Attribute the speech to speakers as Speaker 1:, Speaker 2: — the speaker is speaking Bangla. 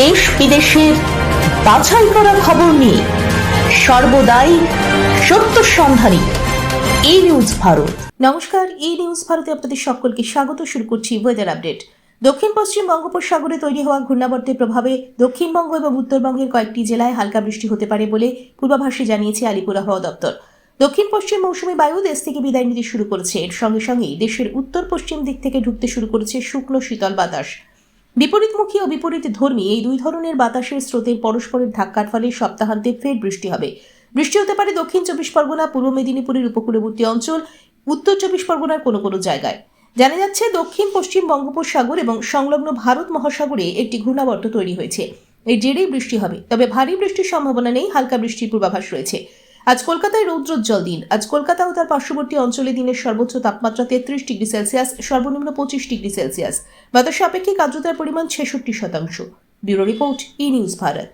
Speaker 1: দেশ বিদেশের বাছাই করা খবর নিয়ে সর্বদাই সত্য সন্ধানী এই নিউজ ভারত। নমস্কার এই নিউজ ভারতে আপনাদের সকলকে স্বাগত। শুরু করছি ওয়েদার আপডেট দক্ষিণ পশ্চিম বঙ্গোপসাগরে তৈরি হওয়া ঘূর্ণাবর্তের প্রভাবে দক্ষিণবঙ্গ এবং উত্তরবঙ্গের কয়েকটি জেলায় হালকা বৃষ্টি হতে পারে বলে পূর্বাভাসে জানিয়েছে আলিপুর আবহাওয়া দপ্তর। দক্ষিণ পশ্চিম মৌসুমী বায়ু দেশ থেকে বিদায় নিতে শুরু করেছে। এর সঙ্গে সঙ্গেই দেশের উত্তর পশ্চিম দিক থেকে ঢুকতে শুরু করেছে শুকনো শীতল বাতাস। বিপরীতমুখী ও বিপরীত ধর্মী এই দুই ধরনের বাতাসের স্রোতের পরস্পরের ধাক্কার ফলে সপ্তাহান্তে ফের বৃষ্টি হবে। বৃষ্টি হতে পারে দক্ষিণ চব্বিশ পরগনা, পূর্ব মেদিনীপুরের উপকূলবর্তী অঞ্চল, উত্তর চব্বিশ পরগনার কোনো কোনো জায়গায়। জানা যাচ্ছে, দক্ষিণ, পশ্চিম বঙ্গোপসাগর এবং সংলগ্ন ভারত মহাসাগরে একটি ঘূর্ণাবর্ত তৈরি হয়েছে। এর জেরেই বৃষ্টি হবে, তবে ভারী বৃষ্টির সম্ভাবনা নেই, হালকা বৃষ্টির পূর্বাভাস রয়েছে। আজ কলকাতায় রৌদ্রোজ্জ্বল দিন। আজ কলকাতা ও তার পার্শ্ববর্তী অঞ্চলে দিনের সর্বোচ্চ তাপমাত্রা তেত্রিশ ডিগ্রি সেলসিয়াস, সর্বনিম্ন পঁচিশ ডিগ্রি সেলসিয়াস। বাতাসে আপেক্ষিক আর্দ্রতার পরিমাণ ছেষট্টি শতাংশ। Bureau report, E news Bharat.